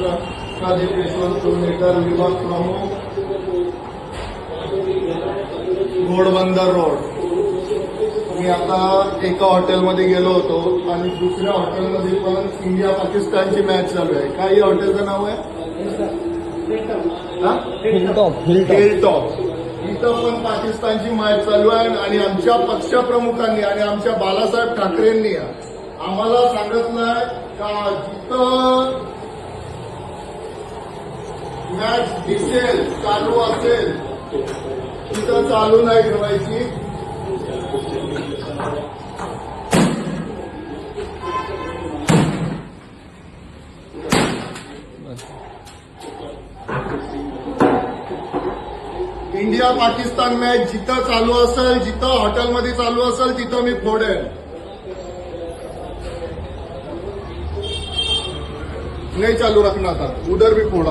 यशवंत विभाग प्रमुख घोडबंदर रोड. मी आता एका हॉटेलमध्ये गेलो होतो आणि दुसऱ्या हॉटेलमध्ये पण इंडिया पाकिस्तानची मॅच चालू आहे. काय या हॉटेलचं नाव आहे? हा? हिलटॉप हिलटॉप हिल टॉप इथं पण पाकिस्तानची मॅच चालू आहे आणि आमच्या पक्षप्रमुखांनी आणि आमच्या बाळासाहेब ठाकरेंनी आम्हाला सांगितलंय का जिथं मॅच दिसेल चालू असेल तिथं चालू नाही ठेवायची. इंडिया पाकिस्तान मॅच जिथं चालू असेल जिथं हॉटेलमध्ये चालू असेल तिथं मी फोडेन नाही चालू रखना था उधर भी फोड़ा